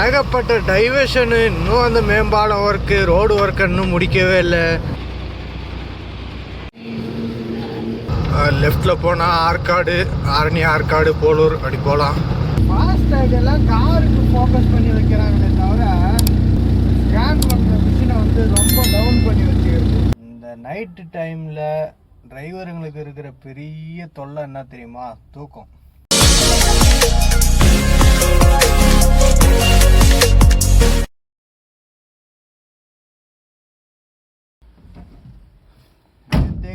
ஏகப்பட்ட டைவர்ஷனு இன்னும் அந்த மேம்பாலம் ஒர்க்கு ரோடு ஒர்க் இன்னும் முடிக்கவே இல்லை. லெஃப்டில் போனால் ஆற்காடு ஆரணி ஆற்காடு போலூர் அப்படி போகலாம் ஃபாஸ்டேக் எல்லாம் காருக்கு ஃபோக்கஸ் பண்ணி வைக்கிறாங்களே தவிர ஸ்கேன் பண்ணுற மிஷினை வந்து ரொம்ப டவுன் பண்ணி வச்சுக்கிறது. இந்த நைட்டு டைமில் டிரைவருங்களுக்கு இருக்கிற பெரிய தொல்லை என்ன தெரியுமா? தூக்கம்.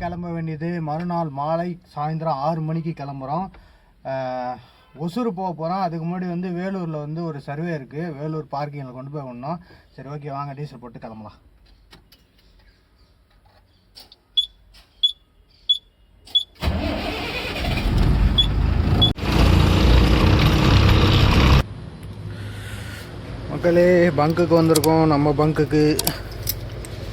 கிளம்ப வேண்டியது மறுநாள் மாலை சாயந்தரம் ஆறு மணிக்கு கிளம்புறோம். ஒசூர் போக போகிறோம் அதுக்கு முன்னாடி வந்து வேலூரில் வந்து ஒரு சர்வே இருக்குது வேலூர் பார்க்கிங்கில் கொண்டு போய் விடணும். சரி ஓகே வாங்க டீசல் போட்டு கிளம்பலாம். மக்களே பங்குக்கு வந்திருக்கோம். நம்ம பங்குக்கு.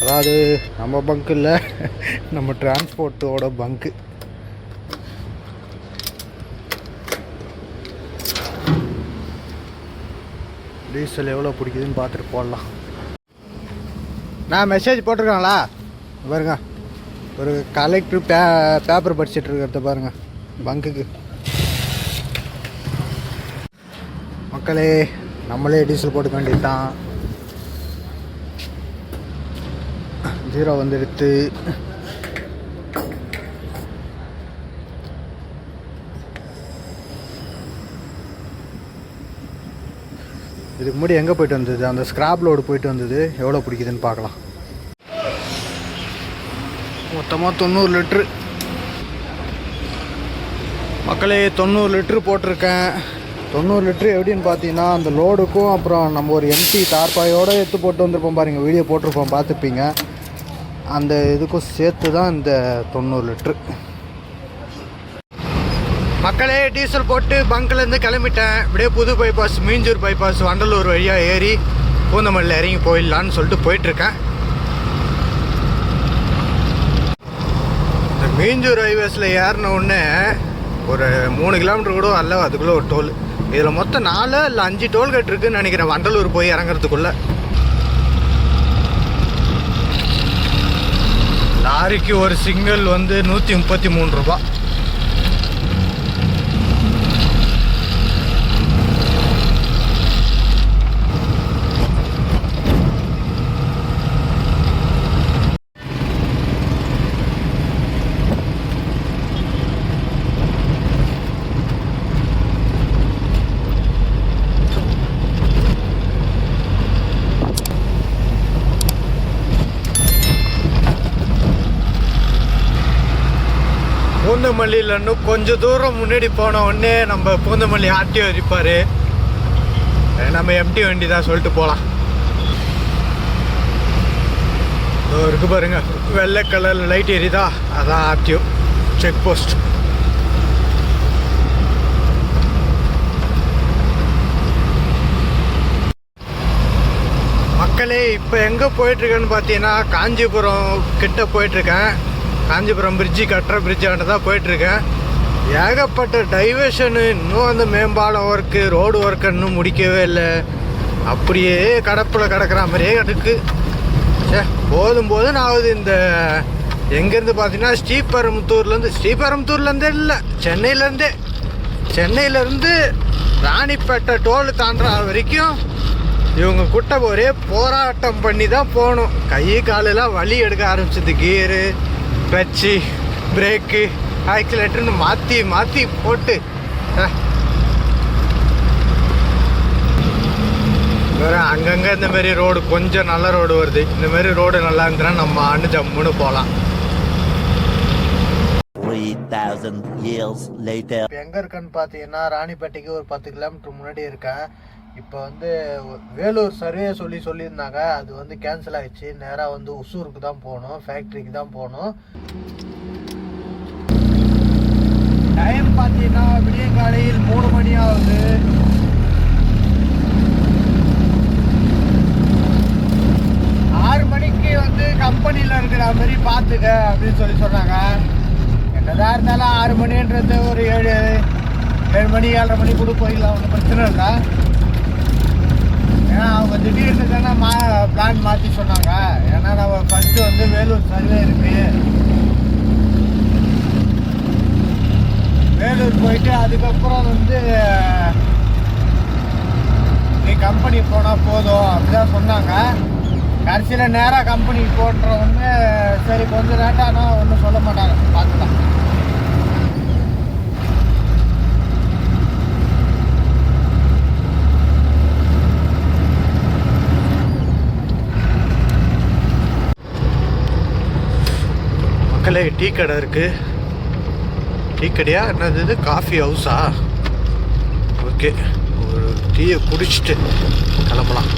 அதாவது நம்ம பங்க் இல்லை நம்ம டிரான்ஸ்போர்ட்டோட பங்க்கு டீசல் எவ்வளோ பிடிக்குதுன்னு பார்த்துட்டு போடலாம். நான் மெசேஜ் போட்டிருக்காங்களா பாருங்க. ஒரு கலெக்டர் பே பேப்பர் படிச்சுட்டு இருக்கிறத பாருங்க பங்குக்கு மக்களே நம்மளே டீசல் போட்டுக்க வேண்டியது தான் ஜீரோ வந்துடுத்து இதுக்கு முன்னாடி எங்கே போயிட்டு வந்தது? அந்த ஸ்கிராப் லோடு போயிட்டு வந்தது. எவ்வளோ பிடிக்குதுன்னு பார்க்கலாம். மொத்தமாக தொண்ணூறு லிட்ரு மக்களே தொண்ணூறு லிட்ரு போட்டிருக்கேன். தொண்ணூறு லிட்ரு எப்படின்னு பார்த்தீங்கன்னா அந்த லோடுக்கும் அப்புறம் நம்ம ஒரு எம்டி தார்பாயோடு எடுத்து போட்டு வந்திருப்போம் பாருங்கள் வீடியோ போட்டிருப்போம் பார்த்துப்பீங்க அந்த இதுக்கும் சேர்த்து தான் இந்த தொண்ணூறு லிட்ரு. மக்களே டீசல் போட்டு பங்க்லேருந்து கிளம்பிட்டேன். இப்படியே புது பைபாஸ் மீஞ்சூர் பைபாஸ் வண்டலூர் வழியாக ஏறி பூந்தமல்லியில் இறங்கி போயிடலான்னு சொல்லிட்டு போயிட்டுருக்கேன். இந்த மீஞ்சூர் ஹைவேஸில் ஏறின உடனே ஒரு மூணு கிலோமீட்டர் கூட அல்ல அதுக்குள்ளே ஒரு டோல் இதில் மொத்தம் நாலு இல்லை அஞ்சு டோல்கேட் இருக்குன்னு நினைக்கிறேன். வண்டலூர் போய் இறங்குறதுக்குள்ளே. லாரிக்கு ஒரு சிங்கிள் வந்து நூற்றி முப்பத்தி மூணு ரூபா. பூந்தமல்லியில் இன்னும் கொஞ்சம் தூரம் முன்னாடி போன உடனே நம்ம பூந்தமல்லி ஆர்டிஓ இருப்பார் நம்ம எம்டி வண்டி தான் சொல்லிட்டு போகலாம் இருக்கு பாருங்க. வெள்ளை கலர் லைட் எரியுதா? அதான் ஆர்டிஓ. செக் போஸ்ட் மக்களே இப்போ எங்கே போயிட்டுருக்கேன்னு பார்த்தீங்கன்னா காஞ்சிபுரம் கிட்ட போயிட்டுருக்கேன் காஞ்சிபுரம் பிரிட்ஜு கட்டுற பிரிட்ஜாண்ட தான் போயிட்டுருக்கேன். ஏகப்பட்ட டைவர்ஷனு இன்னும் அந்த மேம்பாலம் ஒர்க்கு ரோடு ஒர்க்கு இன்னும் முடிக்கவே இல்லை. அப்படியே கடப்பில் கிடக்கிற மாதிரியே கிடக்கு சே போதும் போதும் ஆகுது இந்த எங்கேருந்து பார்த்தீங்கன்னா ஸ்ரீபெரும்புத்தூர்லேருந்து ஸ்ரீபெரும்புத்தூர்லேருந்தே இல்லை சென்னையிலேருந்தே. சென்னையிலேருந்து ராணிப்பேட்டை டோல் தாண்டுற வரைக்கும் இவங்க கூட்ட ஒரே போராட்டம் பண்ணி தான் போகணும். கை காலெல்லாம் வலி எடுக்க ஆரம்பிச்சது கீரு கிளச்சு பிரேக்கு ஆக்சிலேட்டர்னு மாற்றி மாற்றி போட்டு. வேற அங்கங்கே இந்த மாதிரி ரோடு கொஞ்சம் நல்ல ரோடு வருது இந்த மாதிரி ரோடு நல்லா இருந்துச்சுன்னா நம்ம ஆண்டு ஜம்முன்னு போகலாம் 3,000 years later. இப்போ எங்கே இருக்கேன்னு பார்த்தீங்கன்னா ராணிப்பேட்டைக்கு ஒரு பத்து கிலோமீட்டர் முன்னாடி இருக்கேன் இப்போ வந்து வேலூர் சர்வே சொல்லி சொல்லியிருந்தாங்க. அது வந்து கேன்சல் ஆகிடுச்சு நேராக வந்து ஒசூருக்கு தான் போகணும். ஃபேக்ட்ரிக்கு தான் போகணும். டைம் பார்த்தீங்கன்னா விடிய காலையில் மூணு மணி ஆகுது. ஆறு மணிக்கு வந்து கம்பெனியில் இருக்கிற மாதிரி பார்த்துக்க அப்படின்னு சொல்லி சொன்னாங்க. என்னதான் இருந்தாலும் ஆறு மணின்றது ஒரு ஏழு ஏழு மணி ஏழரை மணி கூட போயிடலாம். ஒன்றும் பிரச்சனை இல்லை. ஏன்னா அவங்க திடீர்னு தானே மா பிளான் மாற்றி சொன்னாங்க. ஏன்னா நம்ம ஃபஸ்ட்டு வந்து வேலூர் சர்வே இருக்கு. வேலூர் போயிட்டு அதுக்கப்புறம் வந்து நீ கம்பெனி போனால் போதும் அப்படிதான் சொன்னாங்க. கடைசியில் நேராக கம்பெனிக்கு போன்றவொன்னு சரி கொஞ்சம் லேட்டானா ஒன்றும் சொல்ல மாட்டாங்க பார்த்துக்கலாம் மக்களே டீ கடை இருக்கு. டீ கடையா? என்னது இது? காஃபி ஹவுஸா ஓகே ஒரு டீயை குடிச்சிட்டு கிளம்பலாம்.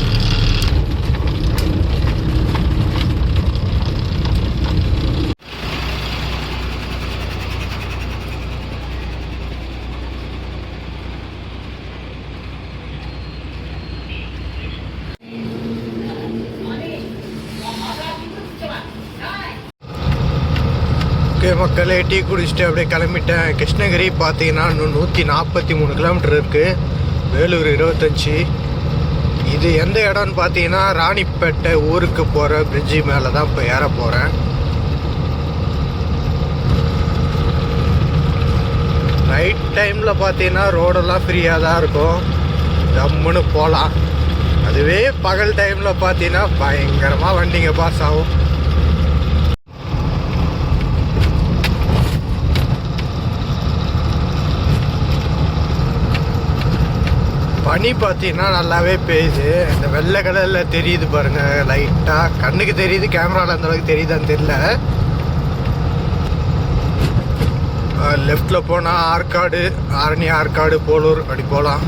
ஓகே மக்களே டீ குடிச்சிட்டு அப்படியே கிளம்பிட்டேன். கிருஷ்ணகிரி பார்த்தீங்கன்னா இன்னும் நூற்றி நாற்பத்தி மூணு கிலோமீட்டர் இருக்குது வேலூர் இருபத்தஞ்சி. இது எந்த இடம்னு பார்த்தீங்கன்னா ராணிப்பேட்டை ஊருக்கு போகிற பிரிட்ஜி மேலே தான் இப்போ ஏற போகிறேன் நைட் டைமில் பார்த்தீங்கன்னா ரோடெல்லாம் ஃப்ரீயாக தான் இருக்கும். ஜம்முன்னு போகலாம் அதுவே பகல் டைமில் பார்த்தீங்கன்னா பயங்கரமாக வண்டிங்க பாஸ் ஆகும். பனி பார்த்தீங்கன்னா நல்லாவே பெய்யுது. இந்த வெள்ளை கலரில் தெரியுது பாருங்க லைட்டாக கண்ணுக்கு தெரியுது கேமராவில் அந்த அளவுக்கு தெரியுதான்னு தெரியல. லெஃப்டில் போனால் ஆற்காடு ஆரணி ஆற்காடு போலூர் அப்படி போகலாம்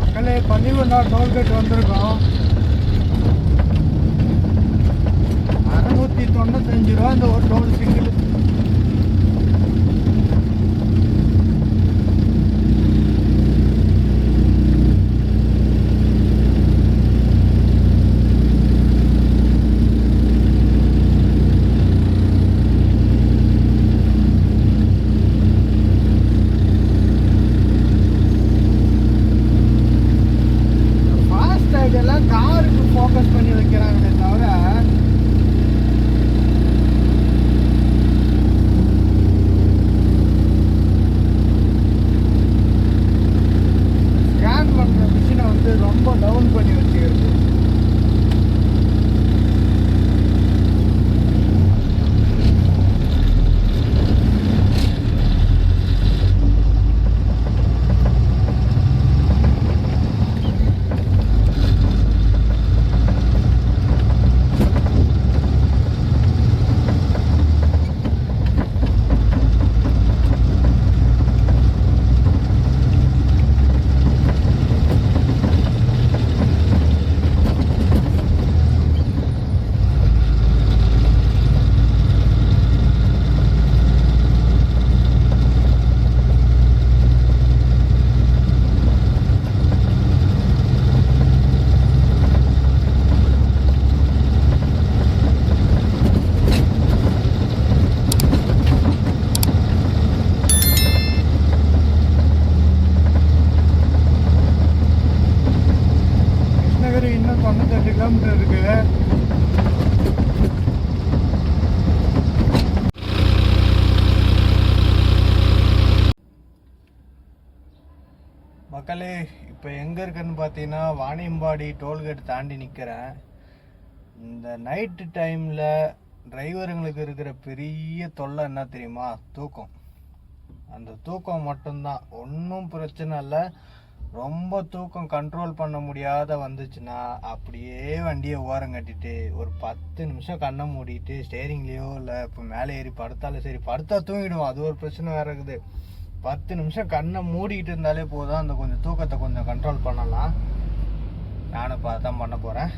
மக்களே பதிவுண்டா டோல்கேட் வந்திருக்கோம் அறுநூத்தி தொண்ணூத்தஞ்சு ரூபா இந்த ஒரு டோல் சிங்கிள் ஃபாஸ்டேக் எல்லாம் காருக்கு ஃபோக்கஸ் பண்ணி வைக்கிறாங்களே தவிர ஸ்கேன் பண்ணுற மிஷினை வந்து ரொம்ப டவுன் பண்ணி வச்சுக்கிறது கிருஷ்ணகிரி இன்னும் தொண்ணூத்தெட்டு கிலோமீட்டர் இருக்கு. மக்களே இப்போ எங்கே இருக்குன்னு பார்த்தீங்கன்னா வாணியம்பாடி டோல்கேட் தாண்டி நிற்கிறேன் இந்த நைட்டு டைமில் டிரைவருங்களுக்கு இருக்கிற பெரிய தொல்லை என்ன தெரியுமா? தூக்கம். அந்த தூக்கம் மட்டும்தான். ஒன்றும் பிரச்சனை இல்லை. ரொம்ப தூக்கம் கண்ட்ரோல் பண்ண முடியாத வந்துச்சுன்னா அப்படியே வண்டியை ஓரம் கட்டிட்டு ஒரு பத்து நிமிஷம் கண்ணை மூடிட்டு ஸ்டேரிங்லேயோ இல்லை இப்போ மேலே ஏறி படுத்தாலும் சரி படுத்தா தூங்கிடுவோம். அது ஒரு பிரச்சனை வேற இருக்குது. பத்து நிமிஷம் கண்ணை மூடிட்டு இருந்தாலே போதும். அந்த கொஞ்சம் தூக்கத்தை கொஞ்சம் கண்ட்ரோல் பண்ணலாம். நானும் இப்போ அதான் பண்ண போகிறேன்